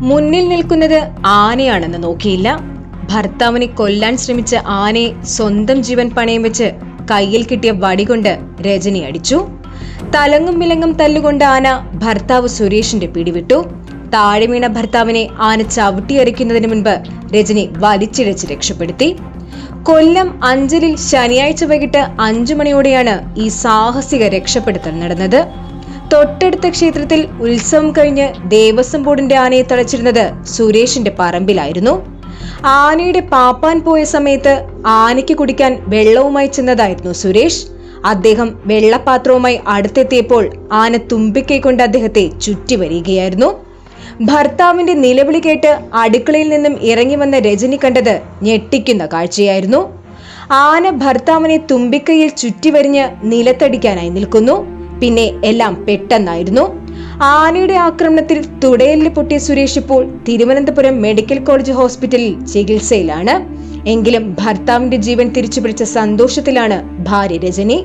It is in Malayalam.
മുന്നിൽ നിൽക്കുന്നത് ആനയാണെന്ന് നോക്കിയില്ല. ഭർത്താവിനെ കൊല്ലാൻ ശ്രമിച്ച ആനയെ സ്വന്തം ജീവൻ പണയം വെച്ച് കയ്യിൽ കിട്ടിയ വടികൊണ്ട് രജനി അടിച്ചു. തലങ്ങും വിലങ്ങും തല്ലുകൊണ്ട് ആന ഭർത്താവ് സുരേഷിന്റെ പിടിവിട്ടു താഴെ വീണ ഭർത്താവിനെ ആന ചവിട്ടിയരയ്ക്കുന്നതിന് മുൻപ് രജനി വലിച്ചിഴച്ച് രക്ഷപ്പെടുത്തി. കൊല്ലം അഞ്ചലിൽ ശനിയാഴ്ച വൈകിട്ട് അഞ്ചു മണിയോടെയാണ് ഈ സാഹസിക രക്ഷപ്പെടുത്തൽ നടന്നത്. തൊട്ടടുത്ത ക്ഷേത്രത്തിൽ ഉത്സവം കഴിഞ്ഞ് ദേവസ്വം ബോർഡിന്റെ ആനയെ തളച്ചിരുന്നത് സുരേഷിന്റെ പറമ്പിലായിരുന്നു. ആനയുടെ പാപ്പാൻ പോയ സമയത്ത് ആനയ്ക്ക് കുടിക്കാൻ വെള്ളവുമായി ചെന്നതായിരുന്നു സുരേഷ്. അദ്ദേഹം വെള്ളപാത്രവുമായി അടുത്തെത്തിയപ്പോൾ ആന തുമ്പിക്കൈ കൊണ്ട് അദ്ദേഹത്തെ ചുറ്റി വരികയായിരുന്നു. ഭർത്താവിന്റെ നിലവിളി കേട്ട് അടുക്കളയിൽ നിന്നും ഇറങ്ങി വന്ന രജനി കണ്ടത് ഞെട്ടിക്കുന്ന കാഴ്ചയായിരുന്നു. ആന ഭർത്താവിനെ തുമ്പിക്കൈയിൽ ചുറ്റിവരിഞ്ഞ് നിലത്തടിക്കാനായി നിൽക്കുന്നു. പിന്നെ എല്ലാം പെട്ടെന്നായിരുന്നു. ആനയുടെ ആക്രമണത്തിൽ തുടയലിൽ പൊട്ടിയ സുരേഷ് ഇപ്പോൾ തിരുവനന്തപുരം മെഡിക്കൽ കോളേജ് ഹോസ്പിറ്റലിൽ ചികിത്സയിലാണ്. എങ്കിലും ഭർത്താവിന്റെ ജീവൻ തിരിച്ചുപിടിച്ച സന്തോഷത്തിലാണ് ഭാര്യ രജനി.